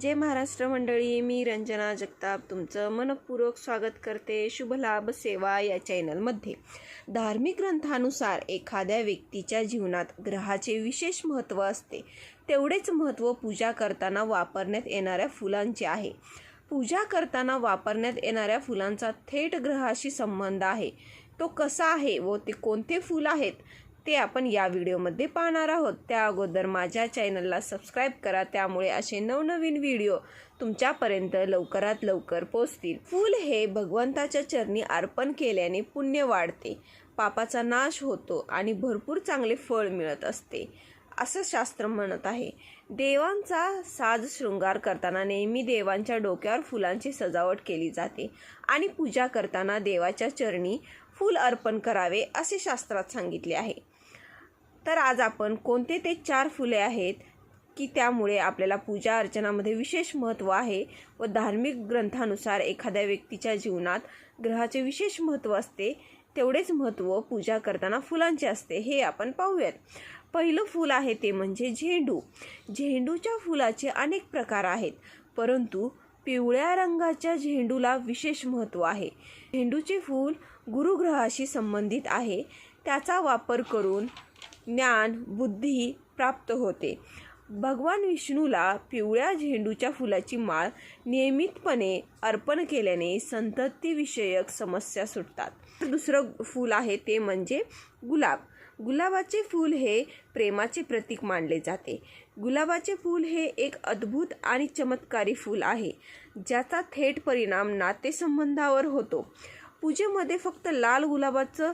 जय महाराष्ट्र मंडळी मी रंजना जगताप तुमचं मनपूर्वक स्वागत करते शुभलाभ सेवा या चॅनलमध्ये धार्मिक ग्रंथानुसार एखाद्या व्यक्तीच्या जीवनात ग्रहाचे विशेष महत्त्व असते. तेवढेच महत्त्व पूजा करताना वापरण्यात येणाऱ्या फुलांचे आहे. पूजा करताना वापरण्यात येणाऱ्या फुलांचा थेट ग्रहाशी संबंध आहे. तो कसा आहे व ते कोणते फूल आहेत ते आपण या व्हिडिओमध्ये पाहणार आहोत. त्या अगोदर माझ्या चॅनलला सबस्क्राईब करा त्यामुळे असे नवनवीन व्हिडिओ तुमच्यापर्यंत लवकरात लवकर पोचतील फूल हे भगवंताच्या चरणी अर्पण केल्याने पुण्य वाढते. पापाचा नाश होतो आणि भरपूर चांगले फळ मिळत असते असं शास्त्र म्हणत आहे. देवांचा साज शृंगार करताना नेहमी देवांच्या डोक्यावर फुलांची सजावट केली जाते आणि पूजा करताना देवाच्या चरणी फूल अर्पण करावे असे शास्त्रात सांगितले आहे. तर आज आपण कोणते ते चार फुले आहेत की त्यामुळे आपल्याला पूजा अर्चनामध्ये विशेष महत्त्व आहे व धार्मिक ग्रंथानुसार एखाद्या व्यक्तीच्या जीवनात ग्रहाचे विशेष महत्त्व असते तेवढेच महत्त्व पूजा करताना फुलांचे असते हे आपण पाहूयात. पहिलं फूल आहे ते म्हणजे झेंडू. झेंडूच्या फुलाचे अनेक प्रकार आहेत परंतु पिवळ्या रंगाच्या झेंडूला विशेष महत्त्व आहे. झेंडूचे फूल गुरुग्रहाशी संबंधित आहे. त्याचा वापर करून ज्ञान बुद्धी प्राप्त होते. भगवान विष्णूला पिवळ्या झेंडूच्या फुलाची माळ नियमितपणे अर्पण केल्याने संततीविषयक समस्या सुटतात. दुसरं फूल आहे ते म्हणजे गुलाब. गुलाबाचे फूल हे प्रेमाचे प्रतीक मानले जाते. गुलाबाचे फूल हे एक अद्भुत आणि चमत्कारी फूल आहे ज्याचा थेट परिणाम नातेसंबंधावर होतो. पूजेमध्ये फक्त लाल गुलाबाचं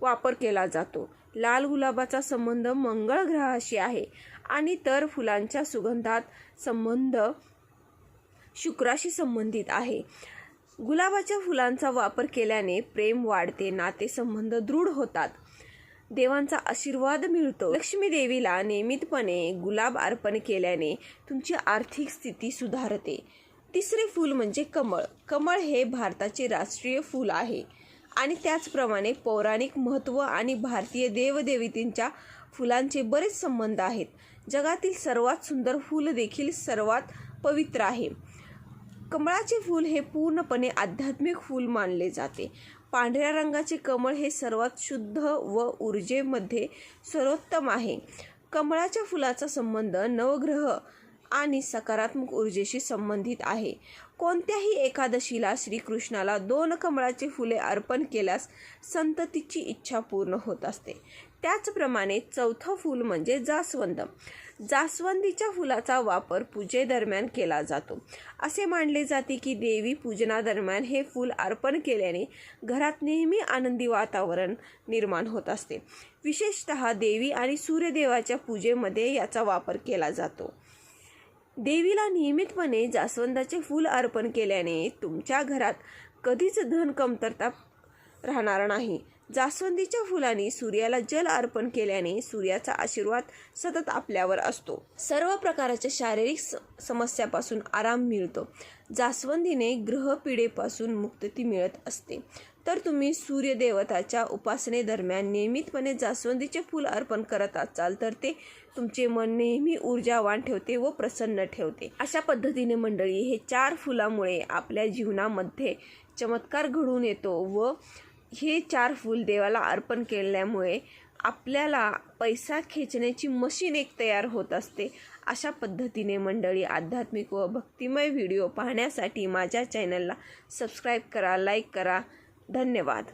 वापर केला जातो. लाल गुलाबाचा संबंध मंगळ ग्रहाशी आहे आणि तर फुलांच्या सुगंधात संबंध शुक्राशी संबंधित आहे. गुलाबाच्या फुलांचा वापर केल्याने प्रेम वाढते नातेसंबंध दृढ होतात. देवांचा आशीर्वाद मिळतो. लक्ष्मी देवीला नियमितपणे गुलाब अर्पण केल्याने तुमची आर्थिक स्थिती सुधारते. तिसरे फूल म्हणजे कमळ. कमळ हे भारताचे राष्ट्रीय फूल आहे. आणि त्याचप्रमाणे पौराणिक महत्त्व आणि भारतीय देवदेवतींच्या फुलांचे बरेच संबंध आहेत. जगातील सर्वात सुंदर फूल देखील सर्वात पवित्र आहे. कमळाचे फूल हे पूर्णपणे आध्यात्मिक फूल मानले जाते. पांढऱ्या रंगाचे कमळ हे सर्वात शुद्ध व ऊर्जेमध्ये सर्वोत्तम आहे. कमळाच्या फुलाचा संबंध नवग्रह आणि सकारात्मक ऊर्जेशी संबंधित आहे. कोणत्याही एकादशीला श्रीकृष्णाला दोन कमळाचे फुले अर्पण केल्यास संततीची इच्छा पूर्ण होत असते. त्याचप्रमाणे चौथं फूल म्हणजे जास्वंद. जास्वंदीच्या फुलाचा वापर पूजेदरम्यान केला जातो. असे मानले जाते की देवी पूजनादरम्यान हे फूल अर्पण केल्याने घरात नेहमी आनंदी वातावरण निर्माण होत असते. विशेषत देवी आणि सूर्यदेवाच्या पूजेमध्ये याचा वापर केला जातो. देवीला नियमितपणे जास्वंदाचे फूल अर्पण केल्याने तुमच्या घरात कधीच धन कमतरता राहणार नाही. जास्वंदीच्या फुलांनी सूर्याला जल अर्पण केल्याने सूर्याचा आशीर्वाद सतत आपल्यावर असतो. सर्व प्रकारच्या शारीरिक स समस्यापासून आराम मिळतो. जास्वंदीने ग्रहपिढेपासून मुक्तती मिळत असते. तर तुम्ही सूर्यदेवताच्या उपासनेदरम्यान नियमितपणे जास्वंदीचे फूल अर्पण करत असाल तर ते तुमचे मन नेहमी ऊर्जावान ठेवते व प्रसन्न ठेवते. अशा पद्धतीने मंडळी हे चार फुलामुळे आपल्या जीवनामध्ये चमत्कार घडून येतो व हे चार फूल देवाला अर्पण केल्यामुळे आपल्याला पैसा खेचण्याची मशीन एक तयार होत असते. अशा पद्धतीने मंडळी आध्यात्मिक व भक्तिमय व्हिडिओ पाहण्यासाठी माझ्या चॅनलला सबस्क्राईब करा लाईक करा. धन्यवाद.